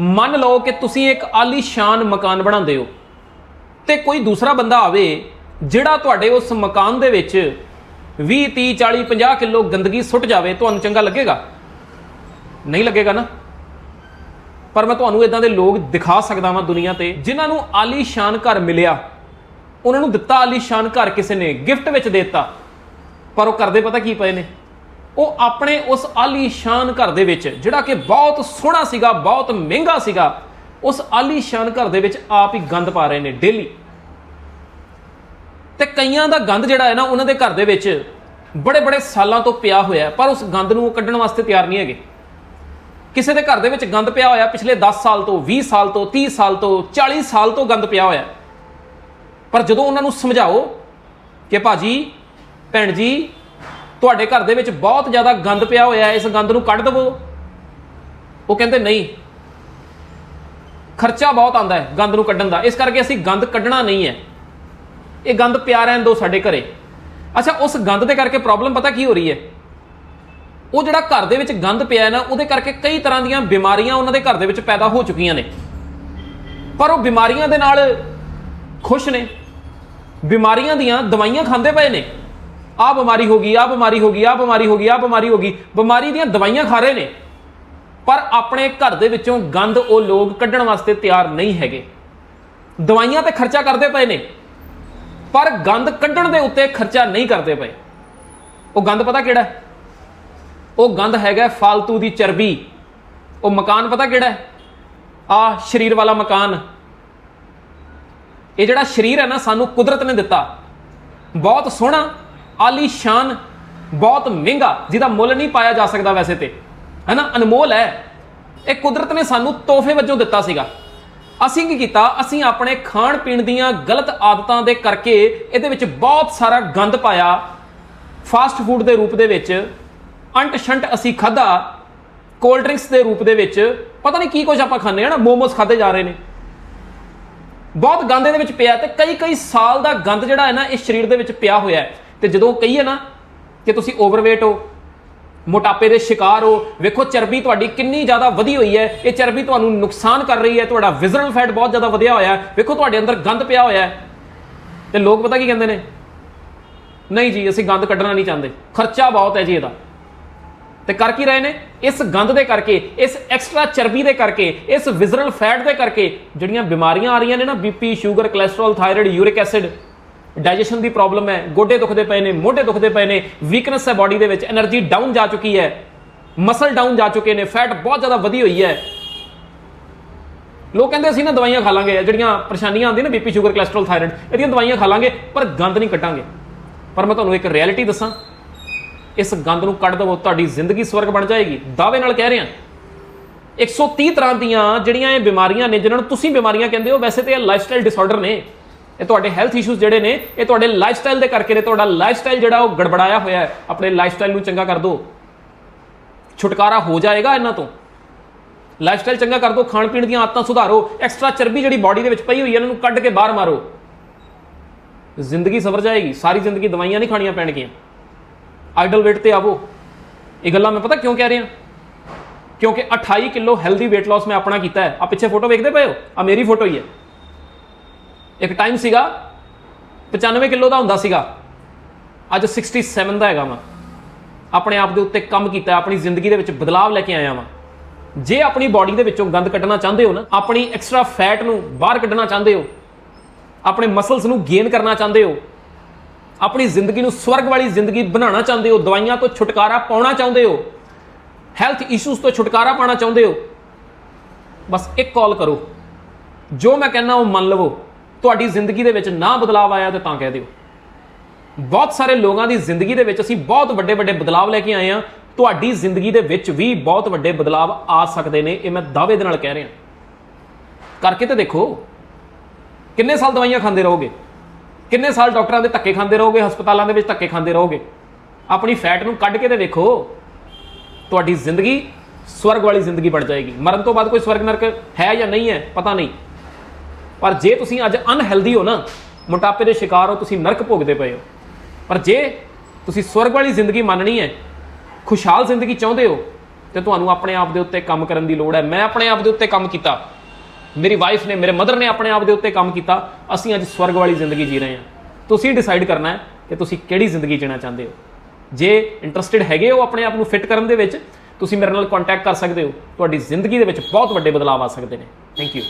ਮੰਨ ਲਓ ਕਿ ਤੁਸੀਂ ਇੱਕ ਆਲੀਸ਼ਾਨ ਮਕਾਨ ਬਣਾਉਂਦੇ ਹੋ ਤੇ ਕੋਈ ਦੂਸਰਾ ਬੰਦਾ ਆਵੇ ਜਿਹੜਾ ਤੁਹਾਡੇ ਉਸ ਮਕਾਨ ਦੇ ਵਿੱਚ 20 30 40 50 ਕਿਲੋ ਗੰਦਗੀ ਸੁੱਟ ਜਾਵੇ, ਤੁਹਾਨੂੰ ਚੰਗਾ ਲੱਗੇਗਾ? ਨਹੀਂ ਲੱਗੇਗਾ ਨਾ? ਪਰ ਮੈਂ ਤੁਹਾਨੂੰ ਇਦਾਂ ਦੇ ਲੋਕ ਦਿਖਾ ਸਕਦਾ ਵਾਂ ਦੁਨੀਆ ਤੇ, ਜਿਨ੍ਹਾਂ ਨੂੰ ਆਲੀਸ਼ਾਨ ਘਰ ਮਿਲਿਆ। ਉਹਨਾਂ ਨੂੰ ਦਿੱਤਾ ਆਲੀਸ਼ਾਨ ਘਰ ਕਿਸੇ ਨੇ, ਗਿਫਟ ਵਿੱਚ ਦੇ ਦਿੱਤਾ। ਪਰ ਉਹ ਕਰਦੇ ਪਤਾ ਕੀ ਪਏ ਨੇ? ਉਹ ਆਪਣੇ ਉਸ ਆਲੀਸ਼ਾਨ ਘਰ ਦੇ ਵਿੱਚ, ਜਿਹੜਾ ਕਿ ਬਹੁਤ ਸੋਹਣਾ ਸੀਗਾ, ਬਹੁਤ ਮਹਿੰਗਾ ਸੀਗਾ, ਉਸ ਆਲੀਸ਼ਾਨ ਘਰ ਦੇ ਵਿੱਚ ਆਪ ਹੀ ਗੰਦ ਪਾ ਰਹੇ ਨੇ ਡੇਲੀ ਤੇ ਕਈਆਂ ਦਾ ਗੰਦ ਜਿਹੜਾ ਹੈ ਨਾ, ਉਹਨਾਂ ਦੇ ਘਰ ਦੇ ਵਿੱਚ ਬੜੇ ਬੜੇ ਸਾਲਾਂ ਤੋਂ ਪਿਆ ਹੋਇਆ ਪਰ ਉਸ ਗੰਦ ਨੂੰ ਕੱਢਣ ਵਾਸਤੇ ਤਿਆਰ ਨਹੀਂ ਹੈਗੇ। ਕਿਸੇ ਦੇ ਘਰ ਦੇ ਵਿੱਚ ਗੰਦ ਪਿਆ ਹੋਇਆ, ਪਿਛਲੇ 10 ਸਾਲ ਤੋਂ 20 ਸਾਲ ਤੋਂ 30 ਸਾਲ ਤੋਂ 40 ਸਾਲ ਤੋਂ ਗੰਦ ਪਿਆ ਹੋਇਆ ਪਰ ਜਦੋਂ ਉਹਨਾਂ ਨੂੰ ਸਮਝਾਓ ਕਿ ਭਾਜੀ, ਭੈਣ ਜੀ ਤੁਹਾਡੇ ਘਰ ਦੇ ਵਿੱਚ ਬਹੁਤ ਜ਼ਿਆਦਾ ਗੰਦ ਪਿਆ ਹੋਇਆ ਹੈ, ਇਸ ਗੰਦ ਨੂੰ ਕੱਢ ਦਵੋ। ਉਹ ਕਹਿੰਦੇ ਨਹੀਂ। ਖਰਚਾ ਬਹੁਤ ਆਂਦਾ ਹੈ ਗੰਦ ਨੂੰ ਕੱਢਣ ਦਾ। ਇਸ ਕਰਕੇ ਅਸੀਂ ਗੰਦ ਕੱਢਣਾ ਨਹੀਂ ਹੈ। ਇਹ ਗੰਦ ਪਿਆ ਰਹਿਣ ਦਿਓ ਸਾਡੇ ਘਰੇ। ਅੱਛਾ, ਉਸ ਗੰਦ ਦੇ ਕਰਕੇ ਪ੍ਰੋਬਲਮ ਪਤਾ ਕੀ ਹੋ ਰਹੀ ਹੈ? ਉਹ ਜਿਹੜਾ ਘਰ ਦੇ ਵਿੱਚ ਗੰਦ ਪਿਆ ਹੈ ਨਾ, ਉਹਦੇ ਕਰਕੇ ਕਈ ਤਰ੍ਹਾਂ ਦੀਆਂ ਬਿਮਾਰੀਆਂ ਉਹਨਾਂ ਦੇ ਘਰ ਦੇ ਵਿੱਚ ਪੈਦਾ ਹੋ ਚੁੱਕੀਆਂ ਨੇ। ਪਰ ਉਹ ਬਿਮਾਰੀਆਂ ਦੇ ਨਾਲ ਖੁਸ਼ ਨੇ। ਬਿਮਾਰੀਆਂ ਦੀਆਂ ਦਵਾਈਆਂ ਖਾਂਦੇ ਪਏ ਨੇ। ਆਹ ਬਿਮਾਰੀ ਹੋ ਗਈ ਆਹ ਬਿਮਾਰੀ ਹੋ ਗਈ ਆਹ ਬਿਮਾਰੀ ਹੋ ਗਈ ਆਹ ਬਿਮਾਰੀ ਹੋ ਗਈ। ਬਿਮਾਰੀ ਦੀਆਂ ਦਵਾਈਆਂ ਖਾ ਰਹੇ ਨੇ। ਪਰ ਆਪਣੇ ਘਰ ਦੇ ਵਿੱਚੋਂ ਗੰਦ ਉਹ ਲੋਕ ਕੱਢਣ ਵਾਸਤੇ ਤਿਆਰ ਨਹੀਂ ਹੈਗੇ। ਦਵਾਈਆਂ ਤੇ ਖਰਚਾ ਕਰਦੇ ਪਏ ਨੇ। ਪਰ ਗੰਦ ਕੱਢਣ ਦੇ ਉੱਤੇ ਖਰਚਾ ਨਹੀਂ ਕਰਦੇ ਪਏ। ਉਹ ਗੰਦ ਪਤਾ ਕਿਹੜਾ ਉਹ ਗੰਦ ਹੈਗਾ ਫालतू ਦੀ ਚਰਬੀ। ਉਹ ਮਕਾਨ ਪਤਾ ਕਿਹੜਾ ਹੈ? ਆ ਸਰੀਰ ਵਾਲਾ ਮਕਾਨ। ਇਹ ਜਿਹੜਾ ਸਰੀਰ ਹੈ ਨਾ, ਸਾਨੂੰ ਕੁਦਰਤ ਨੇ ਦਿੱਤਾ। ਬਹੁਤ ਸੋਹਣਾ ਆਲੀਸ਼ਾਨ ਬਹੁਤ ਮਹਿੰਗਾ, ਜਿਹਦਾ ਮੁੱਲ ਨਹੀਂ ਪਾਇਆ ਜਾ ਸਕਦਾ ਵੈਸੇ ਤੇ। ਹੈਨਾ? ਅਨਮੋਲ ਹੈ। ਇਹ ਕੁਦਰਤ ਨੇ ਸਾਨੂੰ ਤੋਹਫੇ ਵਜੋਂ ਦਿੱਤਾ ਸੀਗਾ। ਅਸੀਂ ਕੀ ਕੀਤਾ? ਅਸੀਂ ਆਪਣੇ ਖਾਣ ਪੀਣ ਦੀਆਂ ਗਲਤ ਆਦਤਾਂ ਦੇ ਕਰਕੇ ਇਹਦੇ ਵਿੱਚ ਬਹੁਤ ਸਾਰਾ ਗੰਦ ਪਾਇਆ। ਫਾਸਟ ਫੂਡ ਦੇ ਰੂਪ ਦੇ ਵਿੱਚ, ਅੰਟ ਸ਼ੰਟ ਅਸੀਂ ਖਾਦਾ ਕੋਲਡ ਡਰਿੰਕਸ ਦੇ ਰੂਪ ਦੇ ਵਿੱਚ, ਪਤਾ ਨਹੀਂ ਕੀ ਕੁਝ ਆਪਾਂ ਖਾਂਦੇ ਆ ਨਾ, ਮੋਮੋਸ ਖਾਦੇ ਜਾ ਰਹੇ ਨੇ। ਬਹੁਤ ਗੰਦ ਇਹਦੇ ਵਿੱਚ ਪਿਆ ਤੇ ਕਈ ਕਈ ਸਾਲ ਦਾ ਗੰਦ ਜਿਹੜਾ ਹੈ ਨਾ, ਇਹ ਸਰੀਰ ਦੇ ਵਿੱਚ ਪਿਆ ਹੋਇਆ ਹੈ। ਤੇ ਜਦੋਂ ਕਹੀਏ ਨਾ ਕਿ ਤੁਸੀਂ ਓਵਰਵੇਟ ਹੋ, ਮੋਟਾਪੇ ਦੇ ਸ਼ਿਕਾਰ ਹੋ, ਵੇਖੋ ਚਰਬੀ ਤੁਹਾਡੀ ਕਿੰਨੀ ਜ਼ਿਆਦਾ ਵਧੀ ਹੋਈ ਹੈ, ਇਹ ਚਰਬੀ ਤੁਹਾਨੂੰ ਨੁਕਸਾਨ ਕਰ ਰਹੀ ਹੈ, ਤੁਹਾਡਾ ਵਿਜ਼ਰਲ ਫੈਟ ਬਹੁਤ ਜ਼ਿਆਦਾ ਵਧਿਆ ਹੋਇਆ ਹੈ, ਵੇਖੋ ਤੁਹਾਡੇ ਅੰਦਰ ਗੰਦ ਪਿਆ ਹੋਇਆ ਹੈ। ਤੇ ਲੋਕ ਪਤਾ ਕੀ ਕਹਿੰਦੇ ਨੇ? ਨਹੀਂ ਜੀ, ਅਸੀਂ ਗੰਦ ਕੱਢਣਾ ਨਹੀਂ ਚਾਹੁੰਦੇ, ਖਰਚਾ ਬਹੁਤ ਹੈ ਜੀ ਇਹਦਾ। ਤੇ ਕਰ ਕੀ ਰਹੇ ਨੇ? ਇਸ ਗੰਦ ਦੇ ਕਰਕੇ, ਇਸ ਐਕਸਟਰਾ ਚਰਬੀ ਦੇ ਕਰਕੇ, ਇਸ ਵਿਜ਼ਰਲ ਫੈਟ ਦੇ ਕਰਕੇ ਜਿਹੜੀਆਂ ਬਿਮਾਰੀਆਂ ਆ ਰਹੀਆਂ ਨੇ ਨਾ BP sugar cholesterol thyroid uric acid digestion ਦੀ ਪ੍ਰੋਬਲਮ ਹੈ, ਗੋਡੇ ਦੁਖਦੇ ਪਏ ਨੇ, ਮੋਢੇ ਦੁਖਦੇ ਪਏ ਨੇ ਵੀਕਨੈਸ ਹੈ ਬਾਡੀ ਦੇ ਵਿੱਚ એનર્ਜੀ ਡਾਊਨ ਜਾ ਚੁੱਕੀ ਹੈ ਮਸਲ ਡਾਊਨ ਜਾ ਚੁੱਕੇ ਨੇ ਫੈਟ ਬਹੁਤ ਜ਼ਿਆਦਾ ਵਧੀ ਹੋਈ ਹੈ। ਲੋਕ ਕਹਿੰਦੇ ਅਸੀਂ ਨਾ ਦਵਾਈਆਂ ਖਾ ਲਾਂਗੇ, ਜਿਹੜੀਆਂ ਪਰੇਸ਼ਾਨੀਆਂ ਆਉਂਦੀਆਂ ਨੇ ਬੀਪੀ ਸ਼ੂਗਰ ਕੋਲੇਸਟ੍ਰੋਲ ਥਾਇਰਾਇਡ ਇਹਦੀਆਂ ਦਵਾਈਆਂ ਖਾ ਲਾਂਗੇ, ਪਰ ਗੰਦ ਨਹੀਂ ਕੱਢਾਂਗੇ। ਪਰ ਮੈਂ ਤੁਹਾਨੂੰ ਇੱਕ ਰਿਐਲਿਟੀ ਦੱਸਾਂ, ਇਸ ਗੰਦ ਨੂੰ ਕੱਢ ਦਵੋ, ਤੁਹਾਡੀ ਜ਼ਿੰਦਗੀ ਸਵਰਗ ਬਣ ਜਾਏਗੀ। ਦਾਅਵੇ ਨਾਲ ਕਹਿ ਰਿਹਾ। 130 ਤਰ੍ਹਾਂ ਦੀਆਂ ਜਿਹੜੀਆਂ ਇਹ ਬਿਮਾਰੀਆਂ ਨੇ, ਜਿਨ੍ਹਾਂ ਨੂੰ ਤੁਸੀਂ ਬਿਮਾਰੀਆਂ ਕਹਿੰਦੇ ਹੋ, ਵੈਸੇ ਤੇ ਇਹ ਲਾਈਫਸਟਾਈਲ ਡਿਸਆਰਡਰ ਨੇ। ਇਹ ਤੁਹਾਡੇ ਹੈਲਥ ਇਸ਼ੂਜ਼ ਜਿਹੜੇ ਨੇ, ਇਹ ਤੁਹਾਡੇ ਲਾਈਫਸਟਾਈਲ ਦੇ ਕਰਕੇ ਨੇ, ਤੁਹਾਡਾ ਲਾਈਫਸਟਾਈਲ ਜਿਹੜਾ ਉਹ ਗੜਬੜਾਇਆ ਹੋਇਆ ਹੈ। ਆਪਣੇ ਲਾਈਫਸਟਾਈਲ ਨੂੰ ਚੰਗਾ ਕਰ ਦਿਓ ਛੁਟਕਾਰਾ ਹੋ ਜਾਏਗਾ ਇਹਨਾਂ ਤੋਂ। ਲਾਈਫਸਟਾਈਲ ਚੰਗਾ ਕਰ ਦਿਓ ਖਾਣ ਪੀਣ ਦੀਆਂ ਆਦਤਾਂ ਸੁਧਾਰੋ ਐਕਸਟਰਾ ਚਰਬੀ ਜਿਹੜੀ ਬਾਡੀ ਦੇ ਵਿੱਚ ਪਈ ਹੋਈ ਹੈ, ਇਹਨਾਂ ਨੂੰ ਕੱਢ ਕੇ ਬਾਹਰ ਮਾਰੋ। ਜ਼ਿੰਦਗੀ ਸਵਰ ਜਾਏਗੀ, ਸਾਰੀ ਜ਼ਿੰਦਗੀ ਦਵਾਈਆਂ ਨਹੀਂ ਖਾਣੀਆਂ ਪੈਣਗੀਆਂ। ਆਈਡਲ weight ਤੇ ਆਵੋ। ਇਹ ਗੱਲਾਂ ਮੈਂ ਪਤਾ ਕਿਉਂ ਕਹਿ ਰਿਹਾ? ਕਿਉਂਕਿ 28 ਕਿਲੋ ਹੈਲਦੀ weight loss ਮੈਂ ਆਪਣਾ ਕੀਤਾ ਹੈ। ਆ ਪਿੱਛੇ ਫੋਟੋ ਵੇਖਦੇ ਪਏ ਹੋ? ਆ ਮੇਰੀ ਫੋਟੋ ਹੀ ਹੈ। ਇੱਕ ਟਾਈਮ ਸੀਗਾ 95 ਕਿਲੋ ਦਾ ਹੁੰਦਾ ਸੀਗਾ। ਅੱਜ 67 ਦਾ ਹੈਗਾ ਮੈਂ ਆਪਣੇ ਆਪ ਦੇ ਉੱਤੇ ਕੰਮ ਕੀਤਾ, ਆਪਣੀ ਜ਼ਿੰਦਗੀ ਦੇ ਵਿੱਚ ਬਦਲਾਵ ਲੈ ਕੇ ਆਇਆ ਵਾਂ। ਜੇ ਆਪਣੀ ਬਾਡੀ ਦੇ ਵਿੱਚੋਂ ਗੰਦ ਕੱਢਣਾ ਚਾਹੁੰਦੇ ਹੋ ਨਾ, ਆਪਣੀ ਐਕਸਟਰਾ ਫੈਟ ਨੂੰ ਬਾਹਰ ਕੱਢਣਾ ਚਾਹੁੰਦੇ ਹੋ, ਆਪਣੇ ਮਸਲਸ ਨੂੰ ਗੇਨ ਕਰਨਾ ਚਾਹੁੰਦੇ ਹੋ, ਆਪਣੀ ਜ਼ਿੰਦਗੀ ਨੂੰ ਸਵਰਗ ਵਾਲੀ ਜ਼ਿੰਦਗੀ ਬਣਾਉਣਾ ਚਾਹੁੰਦੇ ਹੋ, ਦਵਾਈਆਂ ਤੋਂ ਛੁਟਕਾਰਾ ਪਾਉਣਾ ਚਾਹੁੰਦੇ ਹੋ ਹੈਲਥ ਇਸ਼ੂਜ਼ ਤੋਂ ਛੁਟਕਾਰਾ ਪਾਉਣਾ ਚਾਹੁੰਦੇ ਹੋ, ਬਸ ਇੱਕ ਕਾਲ ਕਰੋ। ਜੋ ਮੈਂ ਕਹਿੰਦਾ ਉਹ ਮੰਨ ਲਵੋ। ਤੁਹਾਡੀ ਜ਼ਿੰਦਗੀ ਦੇ ਵਿੱਚ ਨਾ ਬਦਲਾਅ ਆਇਆ ਤੇ ਤਾਂ ਕਹਿ ਦਿਓ। ਬਹੁਤ ਸਾਰੇ ਲੋਕਾਂ ਦੀ ਜ਼ਿੰਦਗੀ ਦੇ ਵਿੱਚ ਅਸੀਂ ਬਹੁਤ ਵੱਡੇ ਵੱਡੇ ਬਦਲਾਅ ਲੈ ਕੇ ਆਏ ਆ ਤੁਹਾਡੀ ਜ਼ਿੰਦਗੀ ਦੇ ਵਿੱਚ ਵੀ ਬਹੁਤ ਵੱਡੇ ਬਦਲਾਅ ਆ ਸਕਦੇ ਨੇ, ਇਹ ਮੈਂ ਦਾਅਵੇ ਦੇ ਨਾਲ ਕਹਿ ਰਿਹਾ। ਕਰਕੇ ਤਾਂ ਦੇਖੋ, ਕਿੰਨੇ ਸਾਲ ਦਵਾਈਆਂ ਖਾਂਦੇ ਰਹੋਗੇ? ਕਿੰਨੇ ਸਾਲ ਡਾਕਟਰਾਂ ਦੇ ਧੱਕੇ ਖਾਂਦੇ ਰਹੋਗੇ, ਹਸਪਤਾਲਾਂ ਦੇ ਵਿੱਚ ਧੱਕੇ ਖਾਂਦੇ ਰਹੋਗੇ? ਆਪਣੀ ਫੈਟ ਨੂੰ ਕੱਢ ਕੇ ਤੇ ਦੇਖੋ, ਤੁਹਾਡੀ ਜ਼ਿੰਦਗੀ ਸਵਰਗ ਵਾਲੀ ਜ਼ਿੰਦਗੀ ਬਣ ਜਾਏਗੀ। ਮਰਨ ਤੋਂ ਬਾਅਦ ਕੋਈ ਸਵਰਗ ਨਰਕ ਹੈ ਜਾਂ ਨਹੀਂ ਹੈ, ਪਤਾ ਨਹੀਂ। ਪਰ ਜੇ ਤੁਸੀਂ ਅੱਜ ਅਨਹੈਲਦੀ ਹੋ ਨਾ, ਮੋਟਾਪੇ ਦੇ ਸ਼ਿਕਾਰ ਹੋ, ਤੁਸੀਂ ਨਰਕ ਭੋਗਦੇ ਪਏ ਹੋ। ਪਰ ਜੇ ਤੁਸੀਂ ਸਵਰਗ ਵਾਲੀ ਜ਼ਿੰਦਗੀ ਮੰਨਣੀ ਹੈ, ਖੁਸ਼ਹਾਲ ਜ਼ਿੰਦਗੀ ਚਾਹੁੰਦੇ ਹੋ, ਤੇ ਤੁਹਾਨੂੰ ਆਪਣੇ ਆਪ ਦੇ ਉੱਤੇ ਕੰਮ ਕਰਨ ਦੀ ਲੋੜ ਹੈ। ਮੈਂ ਆਪਣੇ ਆਪ ਦੇ ਉੱਤੇ ਕੰਮ ਕੀਤਾ। ਮੇਰੀ ਵਾਈਫ ਨੇ, ਮੇਰੇ ਮਦਰ ਨੇ ਆਪਣੇ ਆਪ ਦੇ ਉੱਤੇ ਕੰਮ ਕੀਤਾ। ਅਸੀਂ ਅੱਜ ਸਵਰਗ ਵਾਲੀ ਜ਼ਿੰਦਗੀ ਜੀ ਰਹੇ ਹਾਂ। ਤੁਸੀਂ ਡਿਸਾਈਡ ਕਰਨਾ ਹੈ ਕਿ ਤੁਸੀਂ ਕਿਹੜੀ ਜ਼ਿੰਦਗੀ ਜੀਣਾ ਚਾਹੁੰਦੇ ਹੋ। ਜੇ ਇੰਟਰਸਟਿਡ ਹੈਗੇ ਹੋ ਆਪਣੇ ਆਪ ਨੂੰ ਫਿੱਟ ਕਰਨ ਦੇ ਵਿੱਚ, ਤੁਸੀਂ ਮੇਰੇ ਨਾਲ ਕੰਟੈਕਟ ਕਰ ਸਕਦੇ ਹੋ। ਤੁਹਾਡੀ ਜ਼ਿੰਦਗੀ ਦੇ ਵਿੱਚ ਬਹੁਤ ਵੱਡੇ ਬਦਲਾਅ ਆ ਸਕਦੇ ਨੇ। Thank you